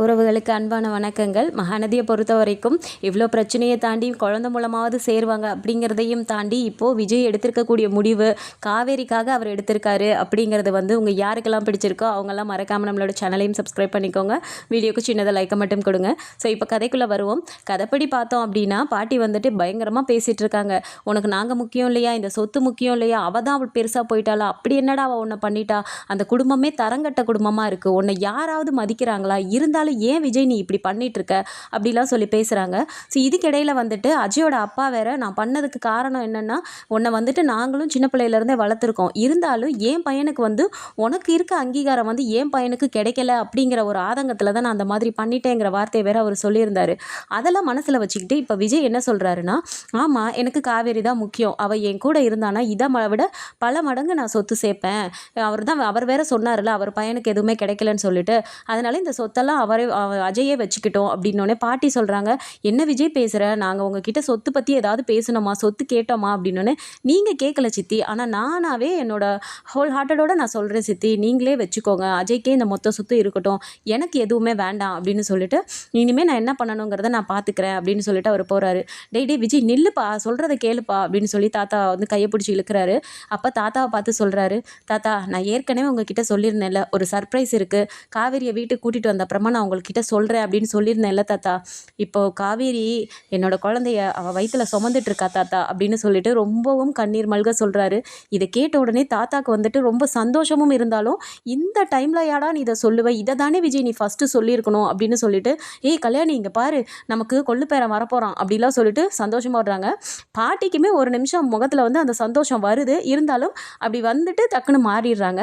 உறவுகளுக்கு அன்பான வணக்கங்கள். மகாநதியை பொறுத்த வரைக்கும் இவ்வளோ பிரச்சனையை தாண்டி குழந்த மூலமாவது சேருவாங்க அப்படிங்கிறதையும் தாண்டி இப்போது விஜய் எடுத்திருக்கக்கூடிய முடிவு காவேரிக்காக அவர் எடுத்திருக்காரு அப்படிங்கிறது வந்து உங்கள் யாருக்கெல்லாம் பிடிச்சிருக்கோ அவங்கெல்லாம் மறக்காமல் நம்மளோட சேனலையும் சப்ஸ்கிரைப் பண்ணிக்கோங்க. வீடியோக்கு சின்னதாக லைக்கை மட்டும் கொடுங்க. ஸோ இப்போ கதைக்குள்ளே வருவோம். கதைப்படி பார்த்தோம் அப்படின்னா பாட்டி வந்துட்டு பயங்கரமாக பேசிகிட்டு இருக்காங்க. உனக்கு நாங்கள் முக்கியம் இல்லையா? இந்த சொத்து முக்கியம் இல்லையா? அவள் தான் அவள் பெருசாக போயிட்டாளா? அப்படி என்னடா அவள் உன்னை பண்ணிட்டா? அந்த குடும்பமே தரங்கட்ட குடும்பமாக இருக்குது உன்னை யாராவது மதிக்கிறாங்களா? இருந்தால் இருந்தாலும் ஏன் விஜய் நீ இப்படி பண்ணிட்டு இருக்க அப்படிலாம் சொல்லி பேசுகிறாங்க ஸோ இதுக்கிடையில் வந்துட்டு அஜயோட அப்பா வேற நான் பண்ணதுக்கு காரணம் என்னென்னா உன்னை வந்துட்டு நாங்களும் சின்ன பிள்ளையிலேருந்தே வளர்த்துருக்கோம். இருந்தாலும் என் பையனுக்கு வந்து உனக்கு இருக்க அங்கீகாரம் வந்து என் பையனுக்கு கிடைக்கல அப்படிங்கிற ஒரு ஆதங்கத்தில் தான் நான் அந்த மாதிரி பண்ணிட்டேங்கிற வார்த்தையை வேற அவர் சொல்லியிருந்தார். அதெல்லாம் மனசில் வச்சுக்கிட்டு இப்போ விஜய் என்ன சொல்கிறாருன்னா ஆமாம் எனக்கு காவேரி தான் முக்கியம். அவள் என் கூட இருந்தானா இதை விட பல மடங்கு நான் சொத்து சேர்ப்பேன். அவர் தான் அவர் வேற சொன்னார்ல அவர் பையனுக்கு எதுவுமே கிடைக்கலன்னு சொல்லிட்டு. அதனால இந்த சொத்தெல்லாம் அவர் அவ- அஜயே வச்சுக்கிட்டோம் அப்படின்னோடனே பாட்டி சொல்கிறாங்க என்ன விஜய் பேசுகிற நாங்கள் உங்ககிட்ட சொத்து பற்றி ஏதாவது பேசணுமா? சொத்து கேட்டோமா? அப்படின்னோடனே நீங்கள் கேட்கல சித்தி. ஆனால் நானாவே என்னோட ஹோல் ஹார்ட்டடோட நான் சொல்கிறேன் சித்தி. நீங்களே வச்சுக்கோங்க. அஜய்க்கே இந்த மொத்த சொத்து இருக்கட்டும். எனக்கு எதுவுமே வேண்டாம். அப்படின்னு சொல்லிட்டு இனிமேல் நான் என்ன பண்ணணுங்கிறத நான் பார்த்துக்கிறேன் அப்படின்னு சொல்லிட்டு அவர் போகிறாரு டே டே விஜய் நில்லுப்பா. சொல்கிறத கேளுப்பா. அப்படின்னு சொல்லி தாத்தா வந்து கையை பிடிச்சி இழுக்கிறாரு. அப்போ தாத்தாவை பார்த்து சொல்கிறாரு தாத்தா நான் ஏற்கனவே உங்ககிட்ட சொல்லியிருந்தேன்ல. ஒரு சர்ப்ரைஸ் இருக்குது காவேரியை வீட்டுக்கு கூட்டிகிட்டு வந்த அப்புறமா நான் உங்கள்கிட்ட சொல்கிறேன் அப்படின்னு சொல்லியிருந்தேன்ல தாத்தா. இப்போ காவேரி என்னோட குழந்தைய அவள் வயிற்றில் சுமந்துட்டு இருக்கா தாத்தா அப்படின்னு சொல்லிட்டு ரொம்பவும் கண்ணீர் மல்க சொல்கிறாரு இதை கேட்ட உடனே தாத்தாக்கு வந்துட்டு ரொம்ப சந்தோஷமும் இருந்தாலும் இந்த டைமில் யாடா நீ இதை சொல்லுவேன் இதை தானே விஜய் நீ ஃபஸ்ட்டு சொல்லியிருக்கணும் அப்படின்னு சொல்லிட்டு ஏய் கல்யாணி இங்கே பாரு நமக்கு கொள்ளுப்பேரன் வரப்போகிறான் அப்படிலாம் சொல்லிட்டு சந்தோஷமாக வர்றாங்க. பாட்டிக்குமே ஒரு நிமிஷம் முகத்தில் வந்து அந்த சந்தோஷம் வருது. இருந்தாலும் அப்படி வந்துட்டு டக்குன்னு மாறிடுறாங்க.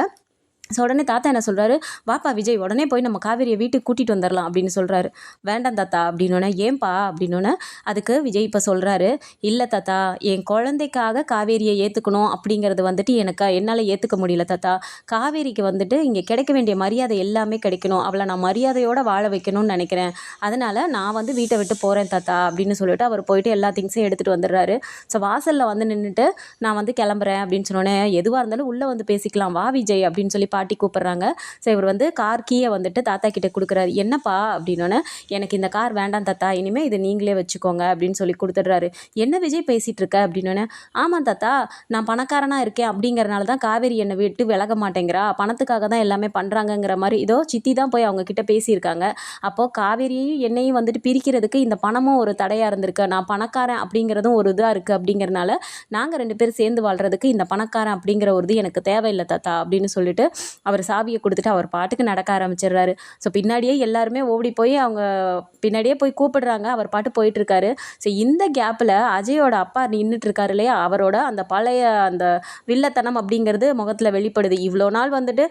ஸோ உடனே தாத்தா என்ன சொல்கிறாரு வாப்பா விஜய் உடனே போய் நம்ம காவேரியை வீட்டுக்கு கூட்டிகிட்டு வந்துடலாம் அப்படின்னு சொல்கிறாரு வேண்டாம் தாத்தா அப்படின்னோடனே ஏன்பா அப்படின்னோடனே அதுக்கு விஜய் இப்போ சொல்கிறாரு இல்லை தாத்தா என் குழந்தைக்காக காவேரியை ஏற்றுக்கணும் அப்படிங்கிறது வந்துட்டு எனக்கு என்னால் ஏற்றுக்க முடியல தாத்தா. காவேரிக்கு வந்துட்டு இங்கே கிடைக்க வேண்டிய மரியாதை எல்லாமே கிடைக்கணும். அவளை நான் மரியாதையோடு வாழ வைக்கணும்னு நினைக்கிறேன். அதனால் நான் வந்து வீட்டை விட்டு போகிறேன் தாத்தா அப்படின்னு சொல்லிட்டு அவர் போயிட்டு எல்லா திங்ஸையும் எடுத்துகிட்டு வந்துடுறாரு. ஸோ வாசலில் வந்து நின்றுட்டு நான் வந்து கிளம்புறேன் அப்படின்னு சொன்னோன்னே எதுவாக இருந்தாலும் உள்ளே வந்து பேசிக்கலாம். வா விஜய் அப்படின்னு சொல்லி பாட்டி கூப்பிட்றாங்க. ஸோ இவர் வந்து கார் கீயை வந்துட்டு தாத்தா கிட்டே கொடுக்குறாரு. என்னப்பா? அப்படின்னோன்னே எனக்கு இந்த கார் வேண்டாம் தாத்தா. இனிமேல் இது நீங்களே வச்சுக்கோங்க. அப்படின்னு சொல்லி கொடுத்துட்றாரு. என்ன விஜய் பேசிகிட்டு இருக்க? அப்படின்னோன்னே ஆமாம் தாத்தா நான் பணக்காரனாக இருக்கேன். அப்படிங்கிறனால தான் காவேரி என்னை விட்டு விலக மாட்டேங்கிறா. பணத்துக்காக தான் எல்லாமே பண்ணுறாங்கங்கிற மாதிரி இதோ சித்தி தான் போய் அவங்க கிட்ட பேசியிருக்காங்க. அப்போது காவேரியையும் என்னையும் வந்துட்டு பிரிக்கிறதுக்கு இந்த பணமும் ஒரு தடையாக இருந்திருக்கு. நான் பணக்காரன் அப்படிங்கிறதும் ஒரு இதாக இருக்குது அப்படிங்கிறனால நாங்கள் ரெண்டு பேரும் சேர்ந்து வாழ்கிறதுக்கு இந்த பணக்காரன் அப்படிங்கிற ஒரு இது எனக்கு தேவையில்லை தாத்தா. அப்படின்னு சொல்லிட்டு அவர் சாவியை கொடுத்துட்டு அவர் பாட்டுக்கு நடக்க ஆரம்பிச்சிடுறாரு. ஸோ பின்னாடியே எல்லாருமே ஓடி போய் அவங்க பின்னாடியே போய் கூப்பிடுறாங்க. அவர் பாட்டு போயிட்டு இருக்காரு ஸோ இந்த கேப்பில் அஜயோட அப்பா நின்றுட்டு இருக்காரு இல்லையா? அவரோட அந்த பழைய அந்த வில்லத்தனம் அப்படிங்கிறது முகத்தில் வெளிப்படுது. இவ்வளோ நாள் வந்துட்டு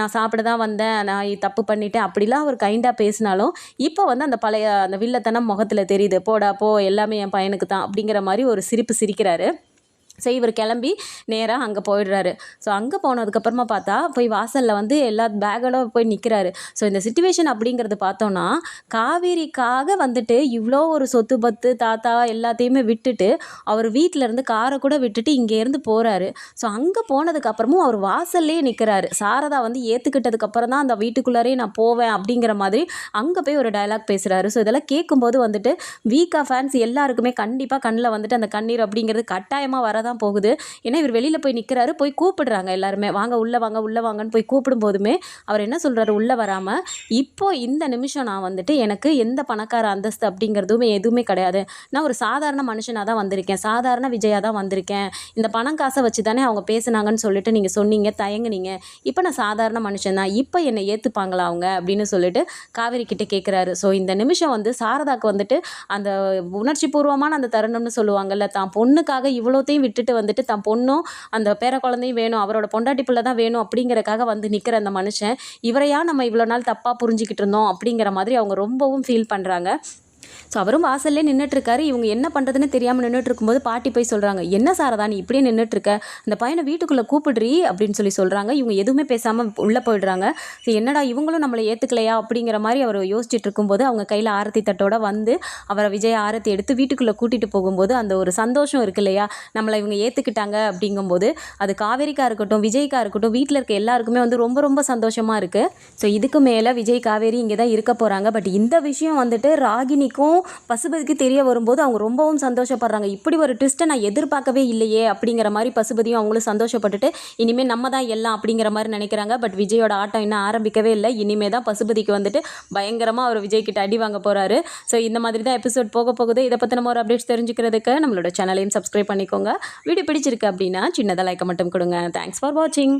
நான் சாப்பிட தான் வந்தேன். நான் தப்பு பண்ணிட்டேன். அப்படிலாம் அவர் கைண்டாக பேசினாலும் இப்போ வந்து அந்த பழைய அந்த வில்லத்தனம் முகத்தில் தெரியுது. போடா போ எல்லாமே என் பையனுக்கு தான் அப்படிங்கிற மாதிரி ஒரு சிரிப்பு சிரிக்கிறாரு. ஸோ இவர் கிளம்பி நேராக அங்கே போயிடுறாரு. ஸோ அங்கே போனதுக்கப்புறமா பார்த்தா போய் வாசலில் வந்து எல்லா பேக்கோட போய் நிற்கிறாரு ஸோ இந்த சுச்சுவேஷன் அப்படிங்கிறது பார்த்தோன்னா காவேரிக்காக வந்துட்டு இவ்வளோ ஒரு சொத்து பத்து தாத்தா எல்லாத்தையுமே விட்டுட்டு அவர் வீட்டில் இருந்து காரை கூட விட்டுட்டு இங்கேருந்து போகிறாரு ஸோ அங்கே போனதுக்கப்புறமும் அவர் வாசல்லே நிற்கிறாரு சாரதா வந்து ஏற்றுக்கிட்டதுக்கப்புறம் தான் அந்த வீட்டுக்குள்ளாரே நான் போவேன் அப்படிங்கிற மாதிரி அங்கே போய் ஒரு டயலாக் பேசுகிறாரு ஸோ இதெல்லாம் கேட்கும்போது வந்துட்டு வீக்கா ஃபேன்ஸ் எல்லாருக்குமே கண்டிப்பாக கண்ணில் வந்துட்டு அந்த கண்ணீர் அப்படிங்கிறது கட்டாயமாக வரதான் போகுது. ஏன்னா இவர் வெளியில் போய் நிற்கிறாரு போய் கூப்பிடுறாங்க எல்லாருமே. வாங்க உள்ளே வாங்க உள்ளே வாங்கன்னு போய் கூப்பிடும் போதுமே அவர் என்ன சொல்கிறாரு உள்ளே வராமல் இப்போ இந்த நிமிஷம் நான் வந்துட்டு எனக்கு எந்த பணக்கார அந்தஸ்து அப்படிங்கிறதுமே எதுவுமே கிடையாது. நான் ஒரு சாதாரண மனுஷனாக தான் வந்திருக்கேன். சாதாரண விஜயாக தான் வந்திருக்கேன். இந்த பணம் காசை வச்சு தானே அவங்க பேசுனாங்கன்னு சொல்லிட்டு நீங்கள் சொன்னீங்க தயங்குனீங்க. இப்போ நான் சாதாரண மனுஷன் தான். இப்போ என்னை ஏற்றுப்பாங்களா அவங்க? அப்படின்னு சொல்லிட்டு காவேரி கிட்டே கேட்குறாரு ஸோ இந்த நிமிஷம் வந்து சாரதாக்கு வந்துட்டு அந்த உணர்ச்சி பூர்வமான அந்த தருணம்னு சொல்லுவாங்கல்ல தான் பொண்ணுக்காக இவ்வளோத்தையும் விட்டு விட்டுட்டு வந்துட்டு தான் பொண்ணும் அந்த பேர குழந்தையும் வேணும் அவரோட பொண்டாட்டி பிள்ளை தான் வேணும் அப்படிங்கிறக்காக வந்து நிற்கிற அந்த மனுஷன். இவரையா நம்ம இவ்வளோ நாள் தப்பாக புரிஞ்சுக்கிட்டு இருந்தோம் அப்படிங்கிற மாதிரி அவங்க ரொம்பவும் ஃபீல் பண்ணுறாங்க ஸோ அவரும் வாசல்லே நின்றுட்டுருக்காரு இவங்க என்ன பண்ணுறதுன்னு தெரியாமல் நின்றுட்டு இருக்கும்போது பாட்டி போய் சொல்கிறாங்க என்ன சாரதா நீ இப்படியே நின்றுட்டுருக்க அந்த பையனை வீட்டுக்குள்ளே கூப்பிடுறி? அப்படின்னு சொல்லி சொல்கிறாங்க இவங்க எதுவுமே பேசாமல் உள்ளே போயிடுறாங்க. ஸோ என்னடா இவங்களும் நம்மளை ஏற்றுக்கலையா அப்படிங்கிற மாதிரி அவர் யோசிச்சுட்டு இருக்கும்போது அவங்க கையில் ஆரத்தி தட்டோட வந்து அவரை விஜய் ஆரத்தி எடுத்து வீட்டுக்குள்ளே கூட்டிகிட்டு போகும்போது அந்த ஒரு சந்தோஷம் இருக்கு இல்லையா? நம்மளை இவங்க ஏற்றுக்கிட்டாங்க அப்படிங்கும்போது அது காவேரிக்கா இருக்கட்டும் விஜய்க்கா இருக்கட்டும் வீட்டில் இருக்க எல்லாருக்குமே வந்து ரொம்ப ரொம்ப சந்தோஷமாக இருக்குது ஸோ இதுக்கு மேலே விஜய் காவேரி இங்கே தான் இருக்க போகிறாங்க பட் இந்த விஷயம் வந்துட்டு ராகினிக்கும் பசுபதிக்கு தெரிய வரும்போது அவங்க ரொம்பவும் சந்தோஷப்படுறாங்க. இப்படி ஒரு ட்விஸ்ட்டை நான் எதிர்பார்க்கவே இல்லையே அப்படிங்கிற மாதிரி பசுபதியும் அவங்களும் சந்தோஷப்பட்டுட்டு இனிமேல் நம்ம தான் எல்லாம் அப்படிங்கிற மாதிரி நினைக்கிறாங்க. பட் விஜயோட ஆட்டம் இன்னும் ஆரம்பிக்கவே இல்லை. இனிமே தான் பசுபதிக்கு வந்துட்டு பயங்கரமாக அவர் விஜய் கிட்ட அடி வாங்க போகிறாரு ஸோ இந்த மாதிரி தான் எபிசோட் போக போகுது. இதை பற்றி நம்ம ஒரு அப்டேட்ஸ் தெரிஞ்சுக்கிறதுக்கு நம்மளோட சேனலையும் சப்ஸ்கிரைப் பண்ணிக்கோங்க. வீடியோ பிடிச்சிருக்கு அப்படின்னா சின்னதாக லைக்கை மட்டும் கொடுங்க. தேங்க்ஸ் ஃபார் வாட்சிங்